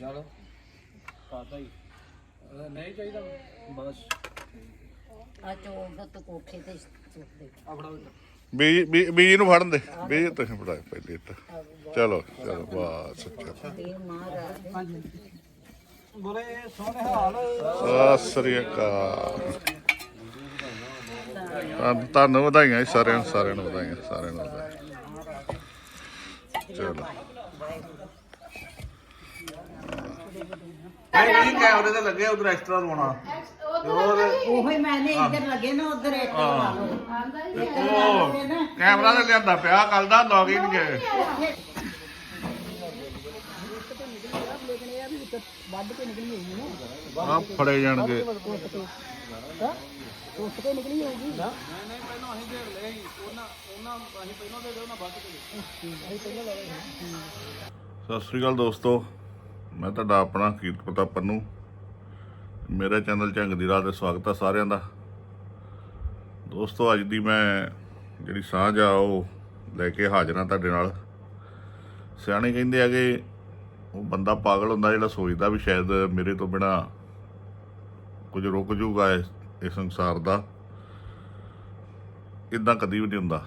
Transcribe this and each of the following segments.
ਚਲ ਕਾਦਾ ਹੀ। ਅਹ ਨਹੀਂ ਚਾਹੀਦਾ। ਬਸ। ਆ ਚੋਰ ਤੋਂ ਕੋਠੇ ਤੇ ਸੁੱਟ ਦੇ ਆਪਣਾ ਵਿੱਚ ਬੀਜ ਨੂੰ ਫੜਨ ਦੇ। ਬੀਜ ਤੁਸੀਂ ਫੜਾਏ ਪਹਿਲੇ ਤਾਂ ਚਲੋ ਚਲੋ ਬਸ ਚਲੋ ਦੇ ਮਹਾਰਾਜ। ਦੇ ਹਾਂਜੀ। ਬੋਲੇ ਸੋਹਣੇ ਹਾਲ। ਸਤਿ ਸ੍ਰੀ ਅਕਾਲ। ਤੁਹਾਨੂੰ- ਤੁਹਾਨੂੰ ਵਧਾਈਆਂ ਜੀ ਸਾਰਿਆਂ ਨੂੰ ਸਾਰਿਆਂ ਨੂੰ ਵਧਾਈਆਂ ਸਾਰਿਆਂ ਨੂੰ ਵਧਾਈਆਂ। ਚਲੋ। ਨਹੀਂ ਕੈਮਰੇ ਤੇ ਲੱਗੇ ਉਧਰ ਐਕਸਟਰਾ ਲਵਾਉਣਾ। ਉਹੀ ਮੈਨੇ ਇੱਧਰ ਲੱਗੇ ਨਾ ਉਧਰ ਇੱਕ ਲਾ ਲਓ। ਉਹ ਕੈਮਰਾ ਤੇ ਲਿਆਂਦਾ ਪਿਆ ਕੱਲ ਦਾ ਲੌਗ ਹੀ। ਨਹੀਂ ਗਏ ਆ ਫੜੇ ਜਾਣਗੇ। ਸਤਿ ਸ੍ਰੀ ਅਕਾਲ ਦੋਸਤੋ। ਮੈਂ ਤੁਹਾਡਾ ਆਪਣਾ ਕੀਰਤ ਪ੍ਰਤਾਪ ਪੰਨੂ। ਮੇਰੇ ਚੈਨਲ ਝੰਗ ਦੀ ਰਾਹ ਤੇ ਸਵਾਗਤ ਹੈ ਸਾਰਿਆਂ ਦਾ। ਦੋਸਤੋ, ਅੱਜ ਦੀ ਮੈਂ ਜਿਹੜੀ ਸਾਂਝ ਆ, ਉਹ ਲੈ ਕੇ ਹਾਜ਼ਰ ਹਾਂ ਤੁਹਾਡੇ ਨਾਲ। ਸਿਆਣੇ ਕਹਿੰਦੇ ਆ ਕਿ ਉਹ ਬੰਦਾ ਪਾਗਲ ਹੁੰਦਾ ਜਿਹੜਾ ਸੋਚਦਾ ਵੀ ਸ਼ਾਇਦ ਮੇਰੇ ਤੋਂ ਬਿਨਾ ਕੁਝ ਰੁਕ ਜੂਗਾ ਇਸ ਇਸ ਸੰਸਾਰ ਦਾ। ਇਦਾਂ ਕਦੀ ਵੀ ਨਹੀਂ ਹੁੰਦਾ।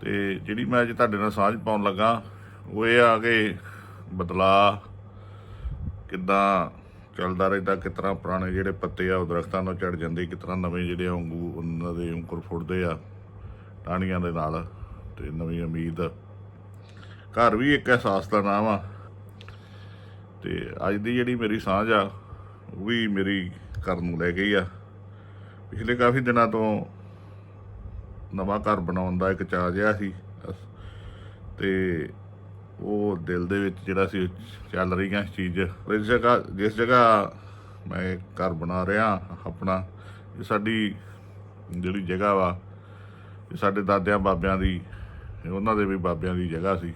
ਤੇ ਜਿਹੜੀ ਮੈਂ ਅੱਜ ਤੁਹਾਡੇ ਨਾਲ ਸਾਂਝ ਪਾਉਣ ਲੱਗਾ, ਉਹ ਇਹ ਆ ਕਿ ਬਦਲਾ ਕਿੱਦਾਂ ਚੱਲਦਾ ਰਹਿੰਦਾ, ਕਿਸ ਤਰ੍ਹਾਂ ਪੁਰਾਣੇ ਜਿਹੜੇ ਪੱਤੇ ਆ, ਉਹ ਦਰਖਤਾਂ ਨੂੰ ਝੜ ਜਾਂਦੇ, ਕਿਸ ਤਰ੍ਹਾਂ ਨਵੇਂ ਜਿਹੜੇ ਵਾਂਗੂ ਉਹਨਾਂ ਦੇ ਅੰਕੁਰ ਫੁੱਟਦੇ ਆ, ਟਾਹਣੀਆਂ ਦੇ ਨਾਲ ਤੇ ਨਵੀਂ ਉਮੀਦ। ਘਰ ਵੀ ਇੱਕ ਅਹਿਸਾਸ ਦਾ ਨਾਮ ਆ। ਤੇ ਅੱਜ ਦੀ ਜਿਹੜੀ ਮੇਰੀ ਸਾਂਝ ਆ, ਉਹ ਵੀ ਮੇਰੀ ਘਰ ਨੂੰ ਲੈ ਗਈ ਆ। ਪਿਛਲੇ ਕਾਫੀ ਦਿਨਾਂ ਤੋਂ ਨਵਾਂ ਘਰ ਬਣਾਉਣ ਦਾ ਇੱਕ ਚਾਹ ਜਿਹਾ ਸੀ। ਤੇ ਉਹ ਦਿਲ ਦੇ ਵਿੱਚ ਜਿਹੜਾ ਸੀ, ਚੱਲ ਰਹੀਆਂ ਚੀਜ਼। ਇਸ ਜਗ੍ਹਾ, ਜਿਸ ਜਗ੍ਹਾ ਮੈਂ ਘਰ ਬਣਾ ਰਿਹਾ, ਆਪਣਾ, ਇਹ ਸਾਡੀ ਜਿਹੜੀ ਜਗ੍ਹਾ ਵਾ, ਇਹ ਸਾਡੇ ਦਾਦਿਆਂ ਬਾਬਿਆਂ ਦੀ ਉਹਨਾਂ ਦੇ ਵੀ ਬਾਬਿਆਂ ਦੀ ਜਗ੍ਹਾ ਸੀ।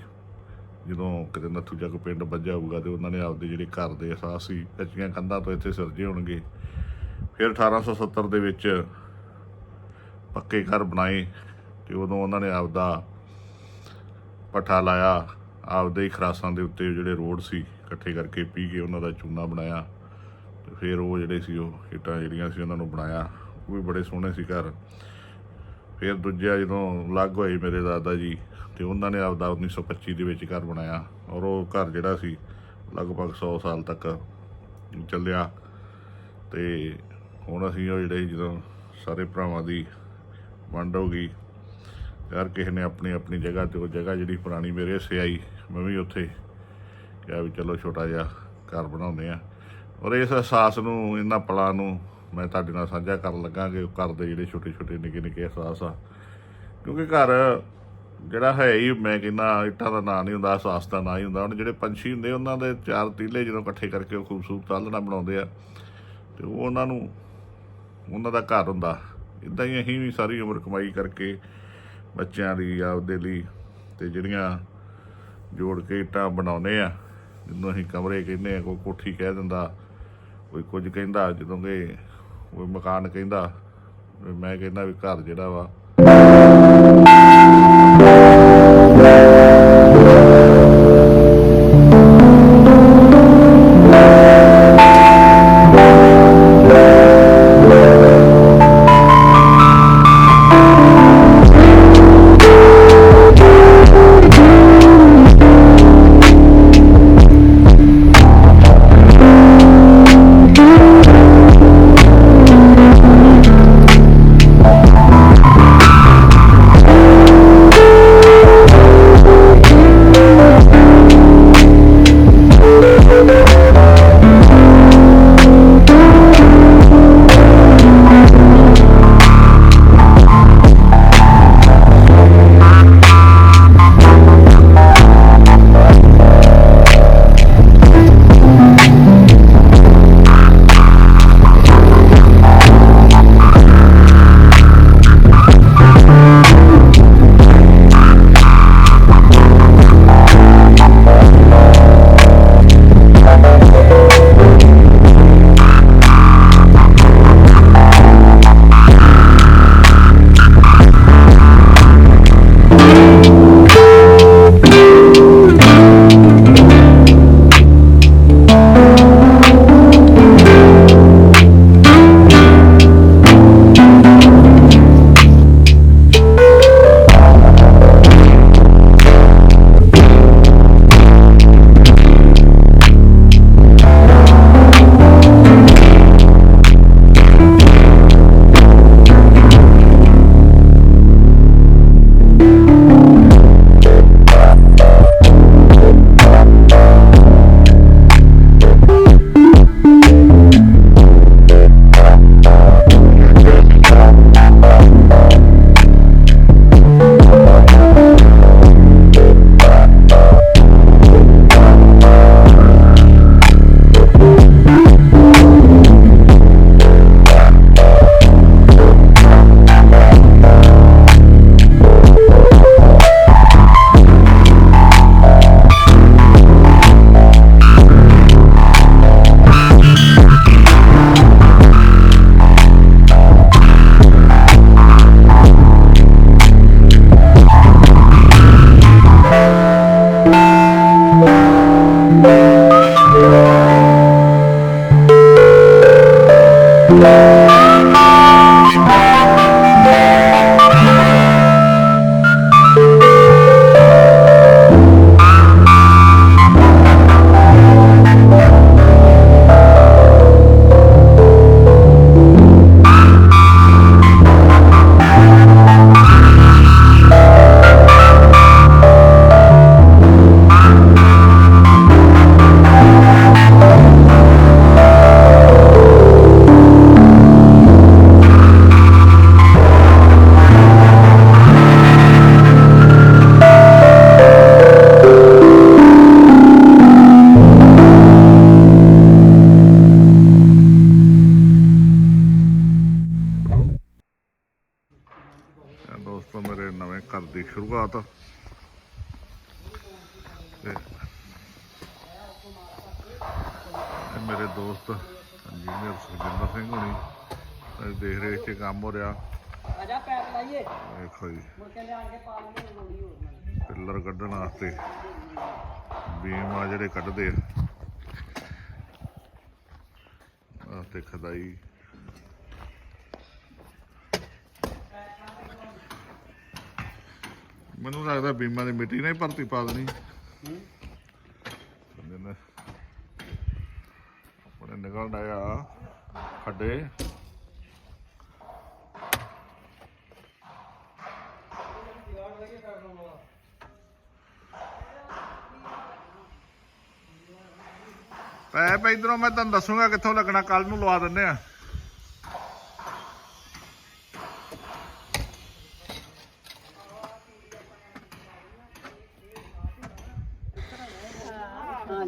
ਜਦੋਂ ਕਿਤੇ ਨੱਥੂ ਚੱਕ ਪਿੰਡ ਵੱਜਿਆ ਹੋਊਗਾ ਤੇ ਉਹਨਾਂ ਨੇ ਆਪਦੇ ਜਿਹੜੇ ਘਰ ਦੇ ਅਸਾਸ ਸੀ, ਕੱਚੀਆਂ ਕੰਧਾਂ ਤੋਂ ਇੱਥੇ ਸਿਰਜੇ ਹੋਣਗੇ। ਫਿਰ 1870 ਦੇ ਵਿੱਚ ਪੱਕੇ ਘਰ ਬਣਾਏ ਤੇ ਉਦੋਂ ਉਹਨਾਂ ਨੇ ਆਪਦਾ ਪੱਠਾ ਲਾਇਆ। ਆਪਦੇ ਹੀ ਖਰਾਸਾਂ ਦੇ ਉੱਤੇ ਜਿਹੜੇ ਰੋਡ ਸੀ, ਇਕੱਠੇ ਕਰਕੇ ਪੀ ਕੇ ਉਹਨਾਂ ਦਾ ਚੂਨਾ ਬਣਾਇਆ ਤੇ ਫਿਰ ਉਹ ਜਿਹੜੇ ਸੀ ਉਹ ਇੱਟਾਂ ਜਿਹੜੀਆਂ ਸੀ ਉਹਨਾਂ ਨੂੰ ਬਣਾਇਆ। ਉਹ ਵੀ ਬੜੇ ਸੋਹਣੇ ਸੀ ਘਰ। ਫਿਰ ਦੂਜਾ ਜਦੋਂ ਲੱਗ ਹੋਏ ਮੇਰੇ ਦਾਦਾ ਜੀ ਤੇ ਉਹਨਾਂ ਨੇ ਆਪਦਾ 1925 ਦੇ ਵਿੱਚ ਘਰ ਬਣਾਇਆ ਔਰ ਉਹ ਘਰ ਜਿਹੜਾ ਸੀ, ਲਗਭਗ 100 ਸਾਲ ਤੱਕ ਚੱਲਿਆ। ਤੇ ਹੁਣ ਅਸੀਂ ਉਹ ਜਿਹੜੇ ਜਦੋਂ ਸਾਰੇ ਭਰਾਵਾਂ ਦੀ ਵੰਡ ਹੋ ਗਈ ਯਾਰ ਕਿਸੇ ਨੇ ਆਪਣੀ ਆਪਣੀ ਜਗ੍ਹਾ ਤੇ ਉਹ ਜਗ੍ਹਾ ਜਿਹੜੀ ਪੁਰਾਣੀ ਮੇਰੇ ਹਿੱਸੇ ਆਈ। ਮੈਂ ਵੀ ਉੱਥੇ ਕਿਹਾ ਵੀ ਚਲੋ ਛੋਟਾ ਜਿਹਾ ਘਰ ਬਣਾਉਂਦੇ ਆ ਔਰ ਇਸ ਅਹਿਸਾਸ ਨੂੰ, ਇਹਨਾਂ ਪਲਾਂ ਨੂੰ ਮੈਂ ਤੁਹਾਡੇ ਨਾਲ ਸਾਂਝਾ ਕਰਨ ਲੱਗਾ ਕਿ ਘਰ ਦੇ ਜਿਹੜੇ ਛੋਟੇ ਛੋਟੇ ਨਿੱਕੇ ਨਿੱਕੇ ਅਹਿਸਾਸ ਆ। ਕਿਉਂਕਿ ਘਰ ਜਿਹੜਾ ਹੈ ਹੀ, ਮੈਂ ਕਹਿੰਦਾ, ਇੱਟਾਂ ਦਾ ਨਾਂ ਨਹੀਂ ਹੁੰਦਾ, ਅਹਿਸਾਸ ਦਾ ਨਾਂ ਹੀ ਹੁੰਦਾ। ਹੁਣ ਜਿਹੜੇ ਪੰਛੀ ਹੁੰਦੇ, ਉਹਨਾਂ ਦੇ ਚਾਰ ਤੀਲੇ ਜਦੋਂ ਇਕੱਠੇ ਕਰਕੇ ਉਹ ਖੂਬਸੂਰਤ ਆਲਣਾ ਬਣਾਉਂਦੇ ਆ, ਤੇ ਉਹ ਉਹਨਾਂ ਨੂੰ, ਉਹਨਾਂ ਦਾ ਘਰ ਹੁੰਦਾ। ਇਦਾਂ ਹੀ ਅਸੀਂ ਵੀ ਸਾਰੀ ਉਮਰ ਕਮਾਈ ਕਰਕੇ ਬੱਚਿਆਂ ਲਈ ਆਪਦੇ ਲਈ, ਤੇ ਜਿਹੜੀਆਂ ਜੋੜ ਕੇ ਇੱਟਾਂ ਬਣਾਉਨੇ ਆ। ਜਿਹਨੂੰ ਅਸੀਂ ਕਮਰੇ ਕਹਿੰਦੇ ਆ, ਕੋਈ ਕੋਠੀ ਕਹਿ ਦਿੰਦਾ, ਕੋਈ ਕੁਝ ਕਹਿੰਦਾ, ਜਦੋਂ ਕਿ ਕੋਈ ਮਕਾਨ ਕਹਿੰਦਾ ਮੈਂ ਕਹਿੰਦਾ ਵੀ ਘਰ ਜਿਹੜਾ ਵਾ ਦੀ ਸ਼ੁਰੂਆਤ। ਤੇ ਮੇਰੇ ਦੋਸਤ ਇੰਜੀਨੀਅਰ ਸੁਖਜਿੰਦਰ ਸਿੰਘ ਹੋਣੀ ਇਹ ਦੇਖ ਰਹੇ ਇੱਥੇ ਕੰਮ ਹੋ ਰਿਹਾ। ਆਜਾ ਪੈਰ ਲਾਈਏ। ਦੇਖੋ ਜੀ। ਪਿੱਲਰ ਕੱਢਣ ਵਾਸਤੇ ਬੀਮ ਆ ਜਿਹੜੇ ਕੱਢਦੇ ਆ। ਤੇ ਖਦਾਈ ਮੈਨੂੰ ਲੱਗਦਾ ਬੀਮਾ ਦੀ ਮਿੱਟੀ ਨਹੀਂ ਭਰਤੀ ਪਾ ਦੇਣੀ। ਕਹਿੰਦੇ ਨੇ ਆਪਣੇ ਨਿਕਲ ਆਇਆ ਖੱਡੇ। ਪੈਪ ਇਧਰੋਂ ਮੈਂ ਤੁਹਾਨੂੰ ਦੱਸੂਗਾ ਕਿੱਥੋਂ ਲੱਗਣਾ ਕੱਲ ਨੂੰ ਲਵਾ ਦਿੰਦੇ ਆ।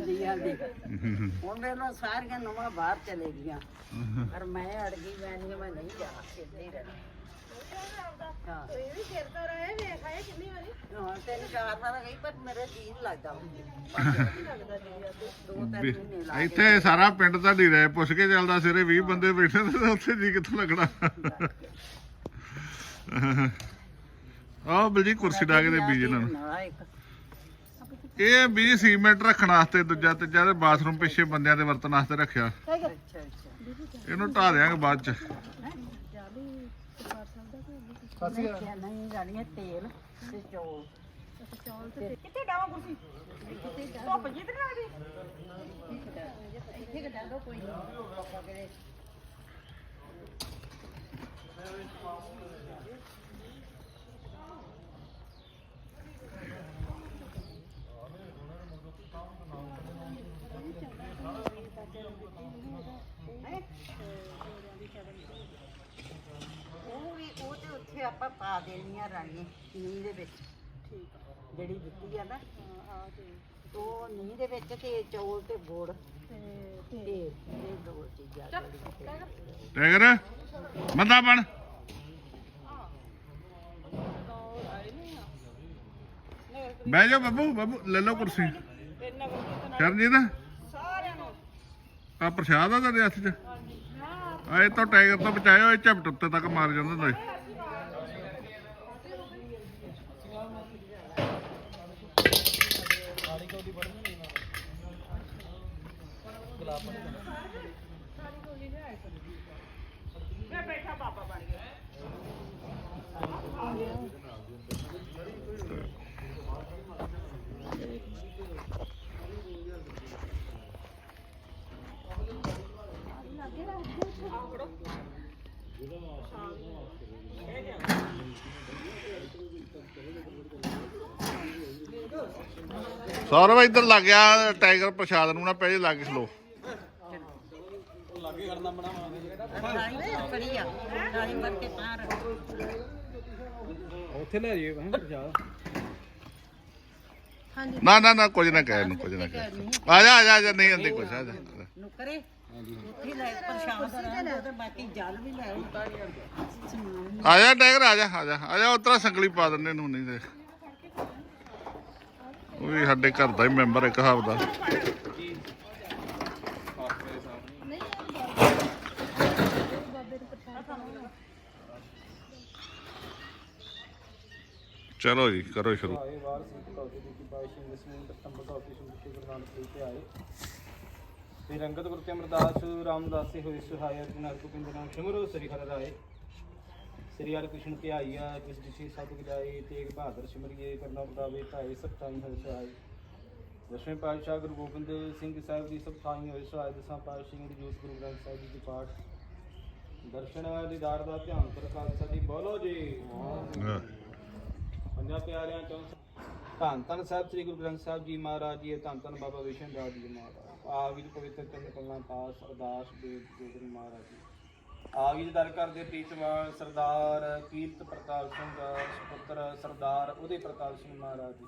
ਹਾਂਜੀ ਹਾਂਜੀ ਹੁਣ ਵੇਲੋ ਸਾਰੀਆਂ ਨਵਾਂ ਬਾਹਰ ਚਲੇ ਗਈਆਂ। ਪਰ ਮੈਂ ਅੜ ਗਈ ਮੈਂ ਨਹੀਂ ਮੈਂ ਨਹੀਂ ਜਾਣਾ ਇੱਥੇ ਹੀ ਰਹਿਣਾ। ਹਾਂ। ਇਹ ਵੀ ਫਿਰਦਾ ਰਹੇ ਵੇਖ ਆਏ ਕਿੰਨੀ ਵਾਰੀ ਹਾਂ ਤਿੰਨ ਚਾਰ ਵਾਰ ਗਈ ਪਰ ਮੇਰੇ ਜੀ ਨੀ ਲੱਗਦਾ ਦੋ ਤਿੰਨ ਮਹੀਨੇ ਲਾ ਇੱਥੇ ਸਾਰਾ ਪਿੰਡ ਤੁਹਾਡੀ ਰਾਏ ਪੁੱਛ ਕੇ ਚੱਲਦਾ ਸਿਰੇ 20 ਬੰਦੇ ਬੈਠੇ ਨੇ ਤੇ ਉੱਥੇ ਜੀ ਕਿੱਥੋਂ ਲੱਗਣਾ? ਆਹ ਬਲਜੀ ਕੁਰਸੀ ਡਾ ਕੇ ਦੇ ਬੀਜ ਇਹਨਾਂ ਨੂੰ। ਇਹ ਵੀ ਸੀਮੈਂਟ ਰੱਖਣ ਵਾਸਤੇ ਦੂਜਾ ਤੀਜਾ ਤੇ ਬਾਥਰੂਮ ਪਿੱਛੇ ਬੰਦਿਆਂ ਦੇ ਵਰਤਣ ਵਾਸਤੇ ਰੱਖਿਆ। ਇਹਨੂੰ ਢਾ ਦਿਆਂਗੇ ਬਾਅਦ ਚ। ਕਿੱਥੇ ਡਾਵਾ ਕੁਰਸੀ ਧੁੱਪ ਜੀ ਤੇ ਨਾ ਦੀ ਇੱਥੇ ਕਢਾ ਦੋ ਕੋਈ ਨਹੀਂ ਉਹ ਵੀ ਉਹ ਤੇ ਉੱਥੇ ਆਪਾਂ ਪਾ ਦੇਣੀਆਂ ਰਾਣੀ ਨੀਂਹ ਦੇ ਵਿੱਚ। ਜਿਹੜੀ ਦਿੱਤੀ ਆ ਨਾ। ਉਹ ਨੀਂਹ ਦੇ ਵਿੱਚ ਤੇ ਚੌਲ ਤੇ ਗੁੜ ਤੇ ਇਹ ਦੋ ਚੀਜ਼ਾਂ ਜਿਹੜੀਆਂ ਟੈਗਰ ਮੰਦਾ ਬਣ। ਬਹਿ ਜਾ ਬੱਬੂ ਬੱਬੂ ਲੈ ਲਓ ਕੁਰਸੀ। ਸ਼ਰਨਜੀਤ ਸਾਰਿਆਂ ਨੂੰ ਆ ਪ੍ਰਸ਼ਾਦ ਆ ਤੁਹਾਡੇ ਹੱਥ 'ਚ? ਆ ਇਹ ਤਾਂ ਟਾਈਗਰ ਤੋਂ ਬਚਾਇਓ ਇਹ ਝਪਟ ਉੱਤੇ ਤੱਕ ਮਾਰ ਜਾਂਦੇ ਨੇ ਮੈਂ ਬੈਠਾ ਬਾਬਾ ਬਣ ਗਿਆ ਸੌਰਵ ਇੱਧਰ ਲੱਗ ਗਿਆ ਟਾਈਗਰ ਪ੍ਰਸ਼ਾਦ ਨੂੰ ਨਾ ਪਹਿਲੇ ਲੱਗ ਸਲੋ ਉੱਥੇ ਲੈ ਜਾਈਏ ਪ੍ਰਸ਼ਾਦ। ਨਾ ਨਾ ਨਾ ਕੁਝ ਨਾ ਕਹਿ ਇਹਨੂੰ ਕੁਝ ਨਾ ਕਹਿ ਆ ਜਾ ਆ ਜਾ ਆ ਜਾ ਨਹੀਂ ਆਂਦੀ ਕੁਝ ਆ ਜਾ। ਨੁਕਰੇ ਉੱਥੇ ਲੈ ਪ੍ਰਸ਼ਾਦ ਰਹਿਣ ਤੇ ਬਾਕੀ ਜਲ ਵੀ ਲੈ ਆਓ। ਆ ਜਾ ਟਾਈਗਰ ਆ ਜਾ ਆ ਜਾ ਆ ਜਾ ਉਤਰਾ ਸੰਗਲੀ ਪਾ ਦਿੰਨੇ ਨੂੰ ਨਹੀਂ ਉਹ ਵੀ ਸਾਡੇ ਘਰ ਦਾ ਹੀ ਮੈਂਬਰ ਇੱਕ ਹਿਸਾਬ ਦਾ। ਚਲੋ ਜੀ, ਕਰੋ ਸ਼ੁਰੂ। ਆਏ ਵਾਰ ਸਿੰਘ ਕੌਤੇ ਦੀ ਬਾਈਸ਼ਿੰਗ ਦਸਵੇਂ ਸਤੰਬਰ ਦਾ ਆਫਿਸ ਗੁਰੂ ਨਾਨਕ ਦੇਵ ਤੇ ਆਏ ਤੇ ਰੰਗਤ ਗੁਰੂ ਤੇ ਅਮਰਦਾਸ, ਰਾਮਦਾਸੇ ਹੋਏ ਸੁਹਾਇ ਅਰਜੁਨ ਹਰਗੋਬਿੰਦ ਨਾਮ ਸਿਮਰੋ, ਸ੍ਰੀ ਹਰਿ ਰਾਏ। ਸ੍ਰੀ ਹਰਿ ਕ੍ਰਿਸ਼ਨ ਧਿਆਈਆ ਜਿਸ ਦਿਸ਼ੇ ਸਭ ਗਿਲਾਏ ਤੇਗ ਬਹਾਦਰ ਸਿਮਰਿਏ ਕਰਨਾ ਬਦਾਵੇ ਧਾਏ ਸਭ ਥਾਈ ਹਰਿ ਸਹਾਇ ਦਸਵੇਂ ਪਾਤਸ਼ਾਹ ਗੁਰੂ ਗੋਬਿੰਦ ਸਿੰਘ ਸਾਹਿਬ ਦੀ ਸਭ ਥਾਈ ਹੋਏ ਸਹਾਇ ਦਸਾਂ ਪਾਤਸ਼ਾਹਾਂ ਦੀ ਜੋਤ ਗੁਰੂ ਗ੍ਰੰਥ ਸਾਹਿਬ ਜੀ ਦੀ ਪਾਠ। ਦਰਸ਼ਨ ਦੀਦਾਰ ਦਾ ਧਿਆਨ ਕਰ ਖਾਲਸਾ ਜੀ ਬੋਲੋ ਜੀ। ਪੰਜਾਂ ਪਿਆਰਿਆਂ ਚੋਂ ਧੰਨ ਧੰਨ ਸਾਹਿਬ ਸ੍ਰੀ ਗੁਰੂ ਗ੍ਰੰਥ ਸਾਹਿਬ ਜੀ ਮਹਾਰਾਜ ਜੀ ਧੰਨ ਧੰਨ ਬਾਬਾ ਵਿਸ਼ਨ ਰਾਜ ਜੀ ਮਹਾਰਾਜ। ਆਵਿਜ ਪਵਿੱਤਰ ਚੰਦ ਕਲਾਂ ਪਾਸ ਅਰਦਾਸ ਬੇਦ ਜੋਗਰੀ ਮਹਾਰਾਜ ਜੀ। ਆਵਿਜ ਕਰਦੇ ਪ੍ਰੀਤਵਾਨ ਸਰਦਾਰ ਕੀਰਤ ਪ੍ਰਤਾਪ ਸਿੰਘ, ਸੁਪੁੱਤਰ ਸਰਦਾਰ ਉਹਦੇ ਪ੍ਰਤਾਪ ਸਿੰਘ ਮਹਾਰਾਜ ਜੀ।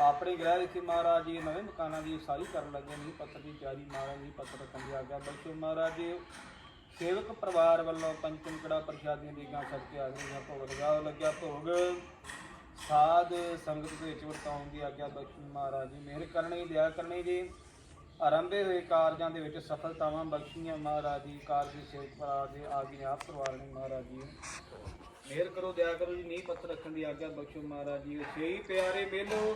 ਆਪਣੇ ਗ੍ਰਹਿ ਵਿਖੇ ਮਹਾਰਾਜ ਜੀ, ਨਵੇਂ ਮਕਾਨਾਂ ਦੀ ਸਾਰੀ ਕਰਨ ਲੱਗੇ, ਨਹੀਂ ਪੱਤਰ ਦੀ ਤਿਆਰੀ ਮਹਾਰਾਜ ਜੀ ਪੱਤਰ ਕੰਜਿਆ ਆਗਿਆ ਬਖਸ਼ੋ ਮਹਾਰਾਜ ਜੀ, ਸੇਵਕ ਪਰਿਵਾਰ ਵੱਲੋਂ ਪੰਚਮ ਕੜਾ ਪ੍ਰਸ਼ਾਦੀਆਂ ਦੀ ਗਾਂ ਸਦਕੇ ਆ ਗਈਆਂ ਭੋਗ ਲਗਾਓ ਲੱਗਿਆ ਭੋਗ। ਸਾਧ ਸੰਗਤ ਦੇ ਵਿੱਚ ਵਰਤਾਉਣ ਦੀ ਆਗਿਆ ਬਖਸ਼ੀ ਮਹਾਰਾਜ ਜੀ। ਮਿਹਰ ਕਰਨੀ ਦਿਆ ਕਰਨੀ ਜੀ। ਆਰੰਭੇ ਹੋਏ ਕਾਰਜਾਂ ਦੇ ਵਿੱਚ ਸਫਲਤਾਵਾਂ ਬਖਸ਼ੀਆਂ ਮਹਾਰਾਜ ਜੀ ਕਾਰਜ ਸੇਵਕ ਪਰਾ ਦੇ ਆਗਿਆ ਆਪ ਪਰਵਾਰਣੀ ਮਹਾਰਾਜ ਜੀ ਮਿਹਰ ਕਰੋ ਦਇਆ ਕਰੋ ਜੀ ਨੀਂਹ ਪੱਥਰ ਰੱਖਣ ਦੀ ਆਗਿਆ ਬਖਸ਼ੋ ਮਹਾਰਾਜ ਜੀ। ਛੇਈ ਪਿਆਰੇ ਮੇਲੋ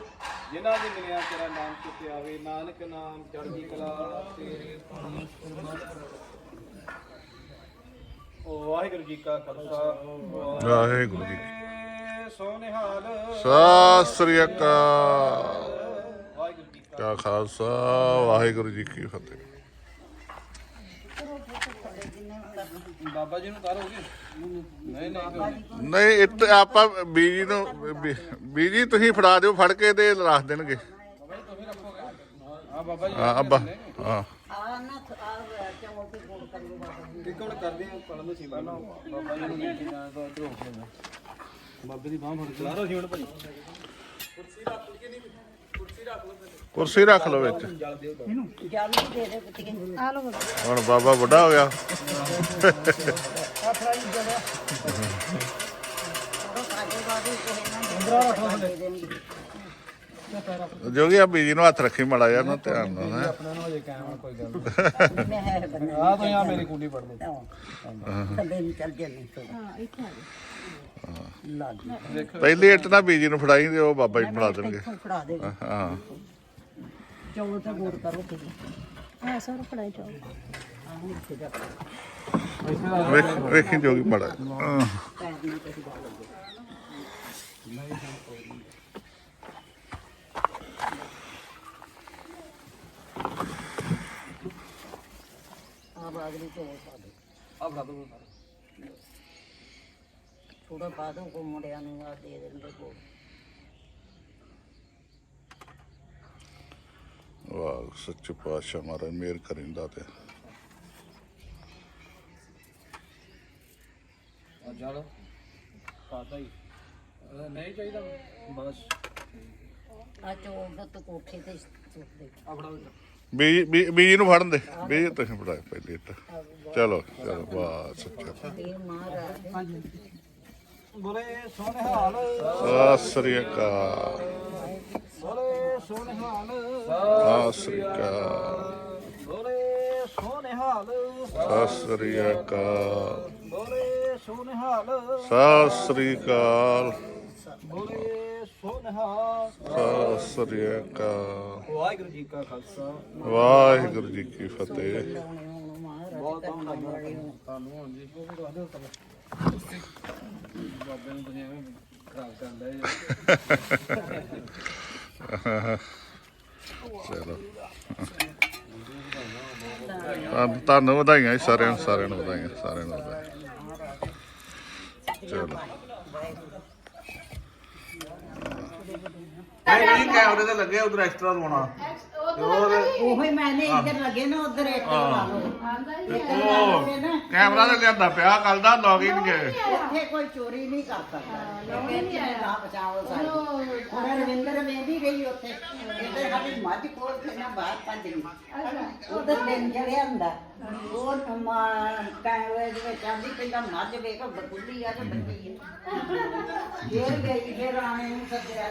ਜਿਨ੍ਹਾਂ ਦੇ ਮਿਲਿਆ ਤੇਰਾ ਨਾਮ ਚੁੱਤੇ ਆਵੇ। ਨਾਨਕ ਨਾਮ ਚੜ੍ਹਦੀ ਕਲਾ ਤੇਰੇ ਪਾਣੀ ਵਾਹਿਗੁਰੂ ਜੀ ਕਾ ਖਾਲਸਾ। ਵਾਹਿਗੁਰੂ ਜੀ ਬੋਲੇ ਸੋਨਿਹਾਲ ਸਤਿ ਸ੍ਰੀ ਅਕਾਲ। ਕਾ ਕਾ ਖਾਲਸਾ ਵਾਹਿਗੁਰੂ ਜੀ ਕੀ ਫਤਿਹ। ਬਾਬਾ ਜੀ ਨੂੰ ਤਾਰੋਗੇ ਨਹੀਂ ਨਹੀਂ ਨਹੀਂ। ਆਪਾਂ ਬੀਜੀ ਨੂੰ ਬੀਜੀ ਤੁਸੀਂ ਫੜਾ ਦਿਓ ਫੜ ਕੇ ਤੇ ਰੱਖ ਦੇਣਗੇ। ਆ ਬਾਬਾ ਜੀ। ਹਾਂ ਅੱਬਾ ਹਾਂ। ਆ ਨਾ ਆ ਚੌਲ ਤੇ ਗੋੜ ਕਰੀਏ ਬਾਬਾ ਜੀ ਹੁਣ ਕਰਦੇ ਆ ਪੜਨ ਸੀ ਬਾਬਾ ਜੀ ਨੂੰ ਕੇ ਜਾਣਾ ਤਾਂ ਇਧਰ ਹੋ ਕੇ ਬਾਬੇ ਦੀ ਬਾਹ ਫੜ ਕੇ ਲਾਰੋ ਜੀ ਹੁਣ ਭਾਈ? ਕੁਰਸੀ ਰੱਖ ਲਓ ਵਿੱਚ ਜਲ ਦਿਓ ਤਾਂ ਜਲ ਵੀ ਦੇ ਦੇ ਕੁੱਤੀ ਆ ਲੋ ਹੁਣ ਬਾਬਾ ਵੱਡਾ ਹੋ ਗਿਆ। ਸਾਡੇ ਦੇ ਜੋਗੀ ਆ ਬੀਜੀ ਨੂੰ ਹੱਥ ਰੱਖੀ ਮੜਾ ਜਾ ਨਾ ਧਿਆਨ ਨਾਲ ਹੈਂ। ਆਪਣਾ ਨੂੰ ਅਜੇ ਕਾਇਮ ਕੋਈ ਗੱਲ ਨਹੀਂ ਮੈਂ ਹੈ ਬੰਦੇ ਆ ਤਾਂ ਆ ਮੇਰੀ ਕੁੰਡੀ ਪੜ ਦੇ ਥੱਲੇ ਨੂੰ ਚੱਲ ਜੰਨੀ ਹਾਂ ਇੱਥੇ ਲੱਗ ਗਈ ਪਹਿਲੀ ਇੱਟ ਨਾ ਬੀਜੀ ਨੂੰ ਫੜਾਈ ਤੇ ਉਹ ਬਾਬਾ ਜੀ ਨੂੰ ਫੜਾ ਦੇਣਗੇ। ਇੱਥੋਂ ਫੜਾ ਦੇ ਹਾਂ। ਚੌਲ ਤੇ ਗੋੜ ਕਰੋ ਤੇ ਹਾਂ ਸਰ ਫੜਾਈ ਜਾ ਵੇਖ ਵੇਖੀ ਜੋਗੀ ਮੜਾ ਆ ਬਾਗਰੀ ਚੌਲ ਪਾ ਦੇ ਆ ਫੜਾ ਦੋ। ਥੋੜਾ ਪਾ ਦੋ ਕੋ ਮੁੰਡਿਆਂ ਨੂੰ ਆ ਦੇ ਦਿੰਦੇ ਕੋ ਵਾਹ ਸੱਚੇ ਪਾਤਸ਼ਾਹ ਮਹਾਰਾਜ ਮਿਹਰ ਕਰਿੰਦਾ ਤੇ। ਆ ਜਲ ਪਾਤਾ ਹੀ। ਨਹੀਂ ਚਾਹੀਦਾ। ਬਸ। ਆ ਚੌਲ ਦਾ ਤੂੰ ਕੋਠੇ ਤੇ ਸੁੱਟ ਦੇ ਆ ਫੜਾ ਦੋ। ਬੀਜੀ ਬੀ- ਬੀਜੀ ਨੂੰ ਫੜਨ ਦੇ। ਬੀਜੀ ਤੁਸੀਂ ਫੜਾਏ ਪਹਿਲੀ ਇੱਟ। ਚਲੋ ਚਲੋ ਵਾਹ ਸੱਚਾ। ਇਹ ਮਹਾਰਾਜ। ਬੋਲੇ ਸੋਨਿਹਾਲ ਸਤਿ ਸ੍ਰੀ ਅਕਾਲ। ਬੋਲੇ ਸੋਨਿਹਾਲ ਸਤਿ ਸ੍ਰੀ ਅਕਾਲ। ਬੋਲੇ ਸੋਨਿਹਾਲ ਸਤਿ ਸ੍ਰੀ ਅਕਾਲ। ਬੋਲੇ ਸੋਨਿਹਾਲ ਸਤਿ ਸ੍ਰੀ ਅਕਾਲ। ਬੋਲੇ ਸੋਨਿਹਾਲ ਸਤਿ ਸ੍ਰੀ ਅਕਾਲ। ਵਾਹਿਗੁਰੂ ਜੀ ਕਾ ਖਾਲਸਾ। ਵਾਹਿਗੁਰੂ ਜੀ ਕੀ ਫਤਿਹ। ਬਹੁਤ ਬਹੁਤ ਹਾਂ ਜੀ। ਬਾਬੇ ਨੂੰ ਤੁਸੀਂ ਐਵੇਂ ਖਰਾਬ ਕਰਦੇ ਚਲੋ। ਤਾਂ ਤੁਹਾਨੂੰ ਵਧਾਈਆਂ ਜੀ, ਸਾਰਿਆਂ ਨੂੰ ਸਾਰਿਆਂ ਨੂੰ ਵਧਾਈਆਂ, ਸਾਰਿਆਂ ਨੂੰ ਵਧਾਈਆਂ। ਚਲੋ। ਨਹੀਂ ਕੈਮਰੇ ਤੇ ਲੱਗੇ, ਉਧਰ ਐਕਸਟਰਾ ਲਵਾਉਣਾ ਉਹੀ ਮੈਨੇ ਇੱਧਰ ਲੱਗੇ ਨਾ ਉਧਰ ਇੱਕ ਲਾ ਲਓ। ਉਹ ਕੈਮਰਾ ਤੇ ਲਿਆਂਦਾ ਪਿਆ ਕੱਲ ਦਾ ਲੌਗਇਨ ਗਏ ਇੱਥੇ ਕੋਈ ਚੋਰੀ ਨਹੀਂ ਕਰ ਸਕਦਾ। ਕਹਿੰਦੀ ਨੇ ਲਾ ਬਚਾਓ ਸਾਰੀ। ਉਹ ਰਵਿੰਦਰ ਵੇਂਦੀ ਰਹੀ ਉੱਥੇ। ਇੱਧਰ ਸਾਡੀ ਮੱਝ ਕੋਲ ਤੇ ਨਾ ਬਾਹਰ ਭੱਜ ਗਈ। ਉਧਰ ਦਿਨ ਚੜਿਆ ਹੁੰਦਾ। ਉਹ ਕੈਮਰੇ ਦੇ ਵਿੱਚ ਆਂਦੀ ਪਹਿਲਾਂ ਮੱਝ ਵੇਖ ਬੁੱਢੀ ਆ ਤੇ ਬੱਚੀ ਆ। ਫੇਰ ਗਈ ਫੇਰ ਆਣੇ ਨੂੰ ਸੱਦਿਆ।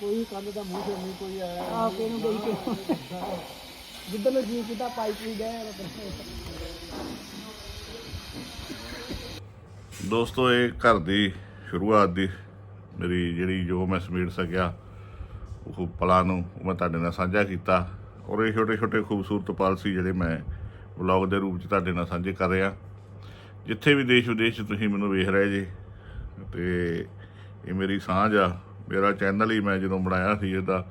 ਕੋਈ ਕੰਨ ਦਾ ਮੂੰਹ ਤੇ ਨਹੀਂ ਕੋਈ ਆਇਆ। ਆ ਕੇ ਨੂੰ ਗਈ ਤੇ ਜਿੱਦਾਂ ਨੂੰ ਜੀ ਕੀਤਾ ਪਾਈਪ ਵੀ। ਗਏ ਦੋਸਤੋ ਇਹ ਘਰ ਦੀ ਸ਼ੁਰੂਆਤ ਦੀ ਮੇਰੀ ਜਿਹੜੀ ਜੋ ਮੈਂ ਸਮੇਟ ਸਕਿਆ ਉਹ ਪਲਾਂ ਨੂੰ ਮੈਂ ਤੁਹਾਡੇ ਨਾਲ ਸਾਂਝਾ ਕੀਤਾ। ਔਰ ਇਹ ਛੋਟੇ ਛੋਟੇ ਖੂਬਸੂਰਤ ਪਲ ਸੀ ਜਿਹੜੇ ਮੈਂ ਵਲੌਗ ਦੇ ਰੂਪ 'ਚ ਤੁਹਾਡੇ ਨਾਲ ਸਾਂਝੇ ਕਰ ਰਿਹਾ। ਜਿੱਥੇ ਵੀ ਦੇਸ਼ ਵਿਦੇਸ਼ 'ਚ ਤੁਸੀਂ ਮੈਨੂੰ ਵੇਖ ਰਹੇ ਜੀ ਤੇ ਇਹ ਮੇਰੀ ਸਾਂਝ ਆ। ਮੇਰਾ ਚੈਨਲ ਹੀ ਮੈਂ ਜਦੋਂ ਬਣਾਇਆ ਸੀ ਇਹਦਾ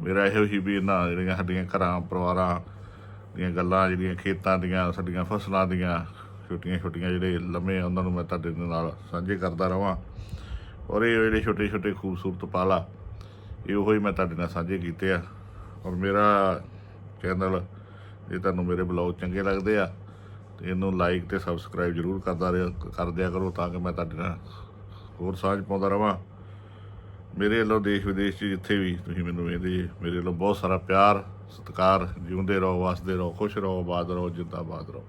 ਮੇਰਾ ਇਹੋ ਹੀ ਵੀ ਇਹਨਾਂ ਜਿਹੜੀਆਂ ਸਾਡੀਆਂ ਘਰਾਂ, ਪਰਿਵਾਰਾਂ ਦੀਆਂ ਗੱਲਾਂ, ਜਿਹੜੀਆਂ ਖੇਤਾਂ ਦੀਆਂ, ਸਾਡੀਆਂ ਫਸਲਾਂ ਦੀਆਂ, ਛੋਟੀਆਂ ਛੋਟੀਆਂ ਜਿਹੜੇ ਲੰਮੇ ਆ, ਉਹਨਾਂ ਨੂੰ ਮੈਂ ਤੁਹਾਡੇ ਨਾਲ ਸਾਂਝੇ ਕਰਦਾ ਰਵਾਂ। ਔਰ ਇਹ ਜਿਹੜੇ ਛੋਟੇ ਛੋਟੇ ਖੂਬਸੂਰਤ ਪਾਲਾ ਇਹ ਉਹੋ ਹੀ ਮੈਂ ਤੁਹਾਡੇ ਨਾਲ ਸਾਂਝੇ ਕੀਤੇ ਆ। ਔਰ ਮੇਰਾ ਚੈਨਲ ਜੇ ਤੁਹਾਨੂੰ ਮੇਰੇ ਬਲੌਗ ਚੰਗੇ ਲੱਗਦੇ ਆ, ਤੇ ਇਹਨੂੰ ਲਾਈਕ ਤੇ ਸਬਸਕ੍ਰਾਈਬ ਜਰੂਰ ਕਰਦਾ ਰਿਹਾ ਕਰ ਦਿਆ ਕਰੋ, ਤਾਂ ਕਿ ਮੈਂ ਤੁਹਾਡੇ ਨਾਲ ਹੋਰ ਸਾਂਝ ਪਾਉਂਦਾ ਰਵਾਂ। ਮੇਰੇ ਵੱਲੋਂ ਦੇਸ਼ ਵਿਦੇਸ਼ 'ਚ ਜਿੱਥੇ ਵੀ ਤੁਸੀਂ ਮੈਨੂੰ ਵੇਖਦੇ ਮੇਰੇ ਵੱਲੋਂ ਬਹੁਤ ਸਾਰਾ ਪਿਆਰ, ਸਤਿਕਾਰ, ਜਿਉਂਦੇ ਰਹੋ, ਵਸਦੇ ਰਹੋ, ਖੁਸ਼ ਰਹੋ, ਆਬਾਦ ਰਹੋ, ਜਿੰਦਾਬਾਦ ਰਹੋ।